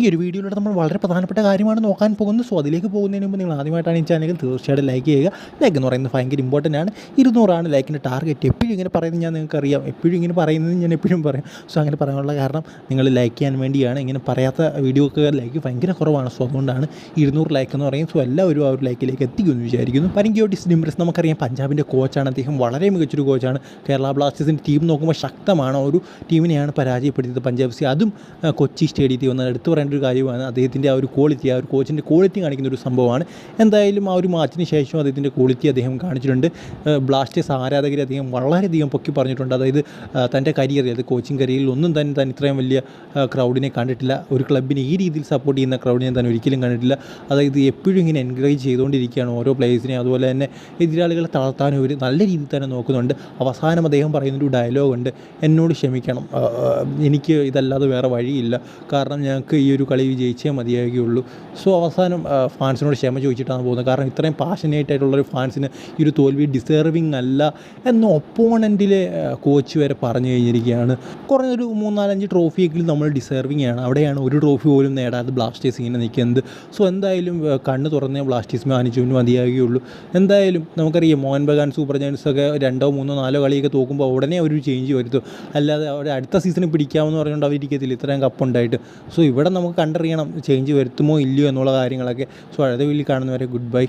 ഈ ഒരു വീഡിയോയിലൂടെ നമ്മൾ വളരെ പ്രധാനപ്പെട്ട കാര്യമാണ് നോക്കാൻ പോകുന്നത്. സോ അതിലേക്ക് പോകുന്നതിന് മുമ്പ് നിങ്ങൾ ആദ്യമായിട്ടാണ് ഈ ചാനൽ തീർച്ചയായിട്ടും ലൈക്ക് ചെയ്യുക. ലൈക്ക് എന്ന് പറയുന്നത് ഭയങ്കര ഇമ്പോർട്ടന്റ് ആണ്. ഇരുന്നൂറാണ് ലൈക്കിന്റെ ടാർഗറ്റ് എപ്പോഴും ഇങ്ങനെ പറയുന്നത് ഞാൻ നിങ്ങൾക്ക് അറിയാം. എപ്പോഴും ഇങ്ങനെ പറയുന്നത് ഞാൻ എപ്പോഴും പറയും. സോ അങ്ങനെ പറയാനുള്ള കാരണം നിങ്ങൾ ലൈക്ക് ചെയ്യാൻ വേണ്ടിയാണ്. ഇങ്ങനെ പറയാത്ത വീഡിയോ ഒക്കെ ലൈക്ക് ഭയങ്കര കുറവാണ്. സോ അതുകൊണ്ടാണ് ഇരുന്നൂറ് ലൈക്ക് എന്ന് പറയും സോ എല്ലാവരും ആ ഒരു ലൈക്കിലേക്ക് എത്തിക്കുമെന്ന് വിചാരിക്കുന്നു. പരങ്കിയോട്ടിസ് ഡിംബ്രസ് നമുക്കറിയാം. പഞ്ചാബിന്റെ കോച്ചാണ് അദ്ദേഹം വളരെ മികച്ചൊരു കോച്ചാണ് കേരള ബ്ലാസ്റ്റേഴ്സിന്റെ ടീം നോക്കുമ്പോൾ ശക്തമാണ്. ഒരു ടീമിനെയാണ് പരാജയപ്പെടുത്തിയത് പഞ്ചാബ് സി. അതും കൊച്ചി സ്റ്റേഡിയത്തിൽ വന്ന് എടുത്തു പറയേണ്ട ഒരു കാര്യമാണ്. അദ്ദേഹത്തിന്റെ ആ ഒരു ക്വാളിറ്റി ആ ഒരു കോച്ചിന്റെ ക്വാളിറ്റി കാണിക്കുന്ന ഒരു സംഭവമാണ്. എന്തായാലും ആ ഒരു മാച്ചിന് ശേഷം അദ്ദേഹത്തിന്റെ ക്വാളിറ്റി അദ്ദേഹം കാണിച്ചിട്ടുണ്ട്. ബ്ലാസ്റ്റേഴ്സ് ആരാധകരെ അദ്ദേഹം വളരെയധികം പൊക്കി പറഞ്ഞിട്ടുണ്ട്. അതായത് തന്റെ കരിയറിൽ അത് കോച്ചിങ് കരിയറിൽ ഒന്നും തന്നെ താൻ ഇത്രയും വലിയ ക്രൗഡിനെ കണ്ടിട്ടില്ല. ഒരു ക്ലബിനെ ഈ രീതിയിൽ സപ്പോർട്ട് ചെയ്യുന്ന ക്രൗഡിനെ താൻ ഒരിക്കലും കണ്ടിട്ടില്ല. അതായത് എപ്പോഴും ഇങ്ങനെ എൻകറേജ് ചെയ്തുകൊണ്ടിരിക്കുകയാണ് ഓരോ പ്ലേയേഴ്സിനെ അതുപോലെ തന്നെ എതിരാളികളെ തളർത്താനും ഒരു നല്ല രീതിയിൽ തന്നെ നോക്കുന്നുണ്ട്. അവസാനം അദ്ദേഹം പറയുന്നൊരു ഡയലോഗുണ്ട് എന്നോട് ക്ഷമിക്കണം. എനിക്ക് ഇതല്ലാതെ വേറെ വഴിയില്ല. കാരണം ഞങ്ങൾക്ക് ഈ ഒരു കളി വിജയിച്ചേ മതിയാകുകയുള്ളൂ സോ അവസാനം ഫാൻസിനോട് ക്ഷമ ചോദിച്ചിട്ടാണ് പോകുന്നത്. കാരണം ഇത്രയും പാഷനേറ്റ് ആയിട്ടുള്ളൊരു ഫാൻസിന് ഈ ഒരു തോൽവി ഡിസേർവിങ് അല്ല എന്ന ഒപ്പോണന്റിലെ കോച്ച് വരെ പറഞ്ഞു കഴിഞ്ഞിരിക്കുകയാണ്. കുറഞ്ഞൊരു മൂന്നാലഞ്ച് ട്രോഫിയെങ്കിലും നമ്മൾ ഡിസേർവിങ് ആണ്. അവിടെയാണ് ഒരു ട്രോഫി പോലും നേടാതെ ബ്ലാസ്റ്റേഴ്സ് ഇങ്ങനെ നിൽക്കുന്നത്. സോ എന്തായാലും കണ്ണ് തുറന്നേ ബ്ലാസ്റ്റേഴ്സ് മാനിച്ചുവിന് മതിയാകുകയുള്ളൂ എന്തായാലും നമുക്കറിയാം മോഹൻ ബഗാൻ സൂപ്പർ ജയൻസ് ഒക്കെ രണ്ടോ മൂന്നോ നാലോ കളിയൊക്കെ തോക്കുമ്പോൾ ഉടനെ ഒരു ചേഞ്ച് വരുത്തും. അല്ലാതെ അവിടെ അടുത്ത സീസണിൽ പിടിക്കാമെന്ന് പറഞ്ഞുകൊണ്ട് അവരിക്കത്തില്ല ഇത്രയും കപ്പുണ്ടായിട്ട് സോ ഇവിടെ നമുക്ക് കണ്ടറിയണം ചേഞ്ച് വരുത്തുമോ ഇല്ലയോ എന്നുള്ള കാര്യങ്ങളൊക്കെ. സോ അടുത്ത വീട്ടിൽ കാണുന്നവരെ ഗുഡ് ബൈ